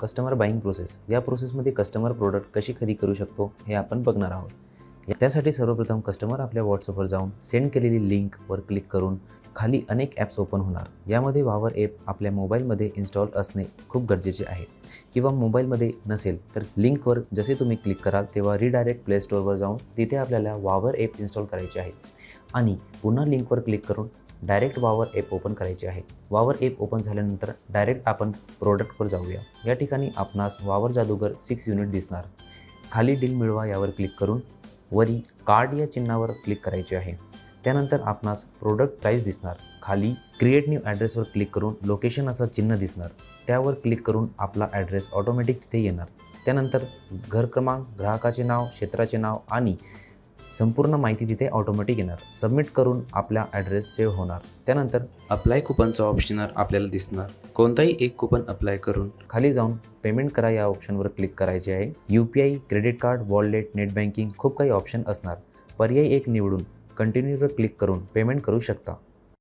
Customer buying process या प्रोसेसमध्ये customer product कशी खरेदी करू शकतो हे आपण बघणार आहोत. त्यासाठी सर्वप्रथम कस्टमर आपल्या व्हॉट्सअपवर जाऊन सेंड केलेली लिंकवर क्लिक करून खाली अनेक ॲप्स ओपन होणार. यामध्ये वावर ॲप आपल्या मोबाईलमध्ये इन्स्टॉल असणे खूप गरजेचे आहे. किंवा मोबाईलमध्ये नसेल तर लिंकवर जसे तुम्ही क्लिक कराल तेव्हा रिडायरेक्ट प्ले स्टोअरवर जाऊन तिथे आपल्याला वावर ॲप इन्स्टॉल करायचे आहे. आणि पुन्हा लिंकवर क्लिक करून डायरेक्ट वावर ॲप ओपन करायचे आहे. वावर ॲप ओपन झाल्यानंतर डायरेक्ट आपण प्रोडक्टवर जाऊया. या ठिकाणी आपणास वावर जादूगर सिक्स युनिट दिसणार. खाली डील मिळवा यावर क्लिक करून वरी कार्ड या चिन्हावर क्लिक करायचे आहे. त्यानंतर आपणास प्रोडक्ट प्राईस दिसणार. खाली क्रिएट न्यू ॲड्रेसवर क्लिक करून लोकेशन असं चिन्ह दिसणार. त्यावर क्लिक करून आपला ॲड्रेस ऑटोमॅटिक तिथे येणार. त्यानंतर घर क्रमांक ग्राहकाचे नाव क्षेत्राचे नाव आणि संपूर्ण माहिती तिथे ऑटोमॅटिक येणार. सबमिट करून आपला ॲड्रेस सेव्ह होणार. त्यानंतर अप्लाय कुपनचा ऑप्शनर आपल्याला दिसणार. कोणताही एक कुपन अप्लाय करून खाली जाऊन पेमेंट करा या ऑप्शनवर क्लिक करायचे आहे. U P I credit card wallet net banking खूप काही ऑप्शन असणार. पर्याय एक निवडून कंटिन्यूवर क्लिक करून पेमेंट करू शकता.